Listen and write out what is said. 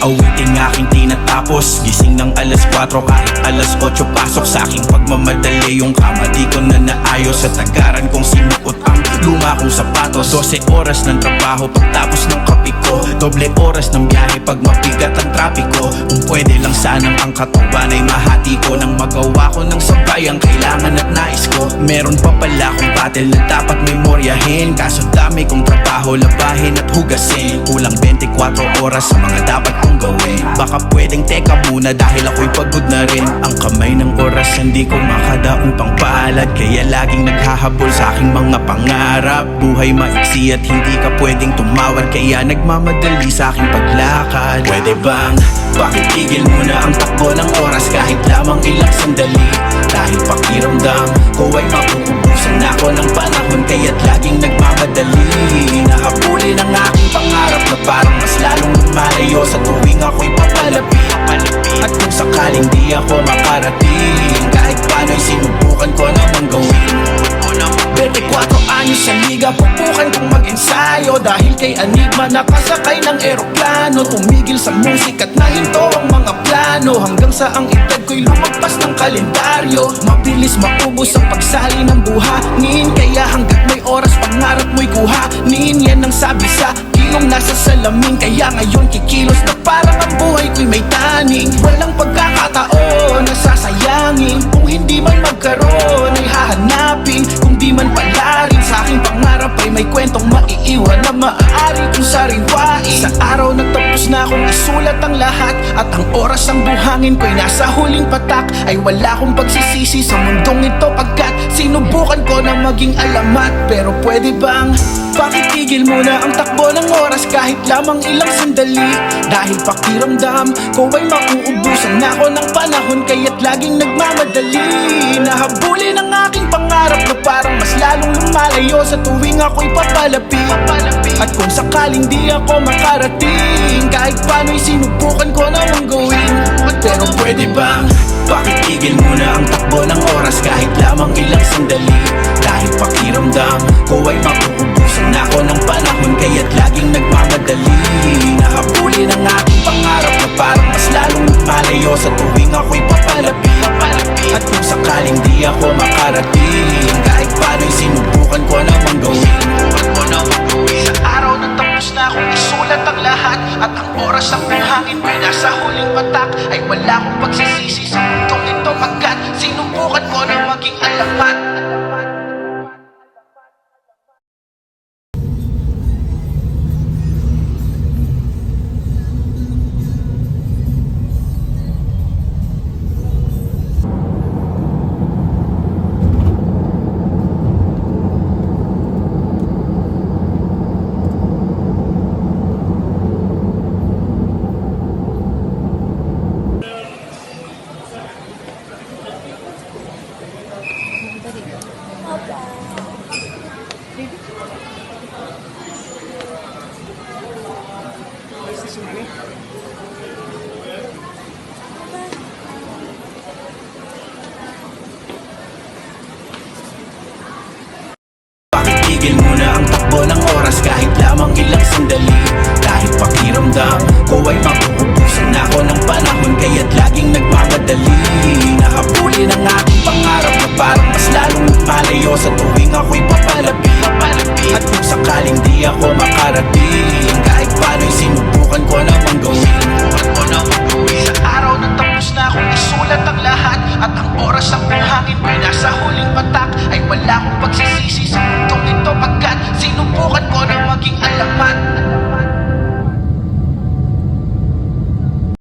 dahil sa awiting aking tinatapos. Gising ng alas 4 kahit alas 8 Pasok sa aking pagmamadali. Yung kama di ko na naayos. Sa tagaran kong sinuot ang luma kong sapatos. 12 oras ng trabaho pagtapos ng kape ko. Doble oras ng biyahe pag mabigat ang trapiko. Kung pwede lang sanang ang katawan ay mahati ko Nang magawa ko ng sabay ang kailangan at nais ko. Meron pa pala akong battle na dapat memoryahin. Kaso dami kong trabaho, labahin at hugasin. Kulang 24 oras sa mga dapat kong gawin pwedeng teka muna dahil ako'y pagod na rin. Ang kamay ng oras hindi ko makadaong pang palad Kaya laging naghahabol sa aking mga pangarap. Buhay maiksi at hindi ka pwedeng tumawad. Kaya nagmamadali sa aking paglakad. Pwede bang bakit tigil muna ang takbo ng oras? Kahit lamang ilang sandali. Dahil pakiramdam ko ay mapupubusan kung sakaling di ako makarating. Kahit paano'y sinubukan ko namang gawin. 24 anyos sa liga Pupukan kong mag-ensayo. Dahil kay Enigma nakasakay ng eroplano. Tumigil sa musik at nahinto ang mga plano. Hanggang sa ang edad ko'y lumagpas ng kalendaryo. Mabilis maubos ang pagsali ng buhangin. Kaya hanggat may oras pangarap mo'y kuhanin. Yan ang sabi sa kilong nasa salamin? Kaya ngayon kikilos na parang ang buhay ko'y may taning Walang pagkakataon na sasayangin. Kung hindi man magkaroon ay hahanapin. Kung di man pala rin sa aking pangarap ay may kwentong maiiwan Na maaari kong sariwain. Sa araw na tapos na akong isulat ang lahat At ang oras ang buhangin ko'y nasa huling patak Ay wala akong pagsisisi sa mundong ito Pagkat sinubukan ko na maging alamat Pero pwede bang bakit tigil muna ang takbo ng oras? Kahit lamang ilang sandali Dahil pakiramdam ko ay mauubusan na ako ng panahon Kaya't laging nagmamadali. Nahabulin ang aking pangarap na parang mas lalong lumalayo Sa tuwing ako'y papalapit. At kung sakaling di ako makarating Kahit paano'y sinubukan ko namang gawin. Pero pwede bang bakit tigil muna ang takbo ng oras? Kahit lamang ilang sandali Dahil pakiramdam ko ay mapuubusan na ako ng panahon Kaya't laging nagmamadali nasa huling patak Ay wala akong pagsisisi sa mundong ito. Pagkat sinubukan ko na maging alamat Bakit Tigil mo na ang takbo ng oras kahit lamang ilang sandali. Kahit pakiramdam ko ay ako makarating. Kahit paano'y sinubukan ko namang gawin. Sinubukan ko namang gawin Sa araw na tapos na akong isulat ang lahat. At ang oras ang buhangin ko'y nasa huling patak Ay wala akong pagsisisi sa mundong ito. Pagkat sinubukan ko na maging alamat